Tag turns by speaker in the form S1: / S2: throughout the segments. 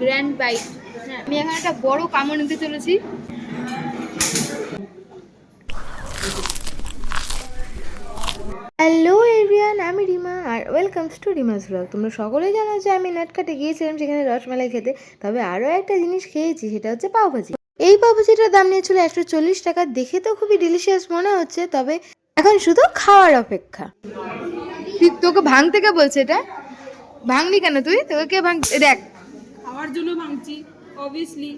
S1: Grand হ্যাঁ আমি এখানে একটা বড় কামড় নিতে চলেছি।
S2: হ্যালো এভরিয়ান আমি রিমা আর ওয়েলকামস টু রিমাস ব্লগ তোমরা সকলেই জানো যে আমি নাটকাটে গিয়েছিলাম সেখানে রসমালাই খেতে, তবে আরও একটা জিনিস খেয়েছি, সেটা হচ্ছে পাওভাজি এই পাওভাজিটার দাম নিয়েছিল একশো চল্লিশ টাকা, দেখে তো খুবই ডিলিশিয়াস মনে হচ্ছে, তবে এখন শুধু খাওয়ার অপেক্ষা।
S1: তুই তোকে ভাঙতে কে বলছে এটা? ভাঙলি কেন তুই? তোকে কে ভাঙ দেখ
S3: খাওয়ার জন্য ভাঙছি অবভিয়াসলি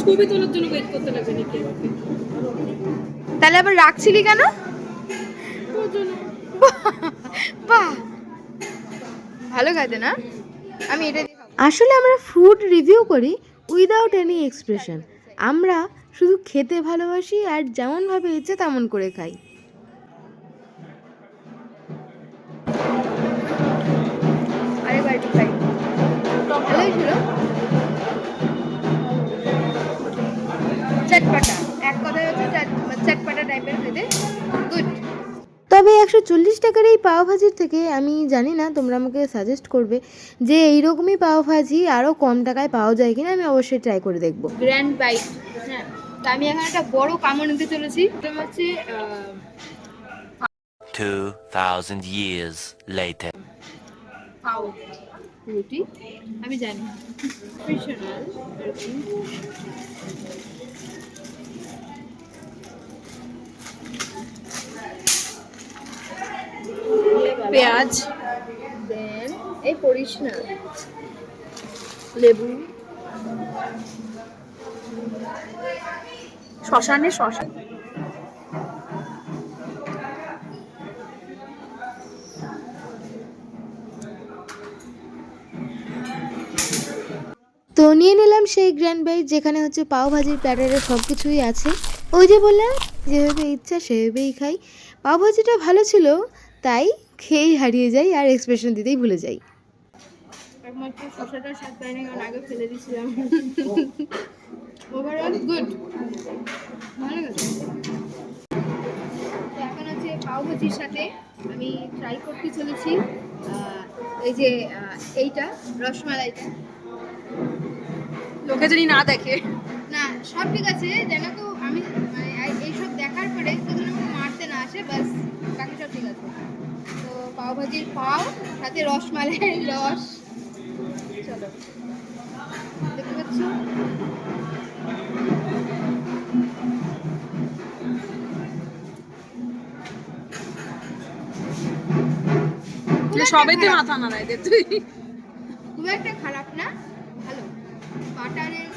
S3: ছবি তোলার জন্য ওয়েট করতে লাগবে নাকি আমাকে।
S1: তাহলে আবার রাখছিলি কেন? বাহ। ভালো খাইতে না? আমি এটা
S2: আসলে আমরা ফুড রিভিউ করি উইদাউট এনি এক্সপ্রেশন আমরা শুধু খেতে ভালোবাসি আর যেমনভাবে ইচ্ছে তেমন করে খাই।
S1: চটপাটা এক কথায় হচ্ছে চটপাটা টাইপের খেতে গুড
S2: তবে একশো চল্লিশ টাকার এই পাওভাজির থেকে আমি জানি না তোমরা আমাকে সাজেস্ট করবে যে এইরকমই পাওভাজি আরও কম টাকায় পাওয়া যায় কিনা আমি অবশ্যই ট্রাই করে দেখব।
S1: গ্র্যান্ড বাইট হ্যাঁ তা আমি এখানে একটা বড় কামড় নিতে চলেছি। হচ্ছে আহ,
S4: 2,000 years later.
S1: পাও রুটি। আমি জানি
S3: পেঁয়াজ।
S1: দেন এই পড়িস না।
S3: লেবু। শ্মশানে শ্মশান
S2: তো নিয়ে নিলাম সেই গ্র্যান্ড বাইট যেখানে হচ্ছে পাওভাজির প্ল্যাটারে সব কিছুই আছে। ওই যে বললাম যেভাবে ইচ্ছা সেভাবেই খাই। পাওভাজিটা ভালো ছিল তাই খেয়েই হারিয়ে যাই আর এক্সপ্রেশন দিতেই ভুলে যাই।
S1: একমাত্র শসাটা স্বাদ পাই না কারণ আগে ফেলে দিয়েছিলাম। ওভারঅল গুড ভালো গেছে তো এখন হচ্ছে পাওভাজির সাথে আমি ট্রাই করতে চলেছি। এই যে এইটা রসমালাইটা।
S3: লোকে যদি না দেখে।
S1: না সব ঠিক আছে যেন তো আমি মানে এই- এইসব দেখার পরে তো যেন মারতে না আসে বাস। বাকি সব ঠিক আছে। তো পাওভাজির পাও সাথে রসমালাই রস। চলো দেখতে পাচ্ছ?
S3: মাথা দে তুই।
S1: খুব একটা খারাপ না ভালো। বাটারের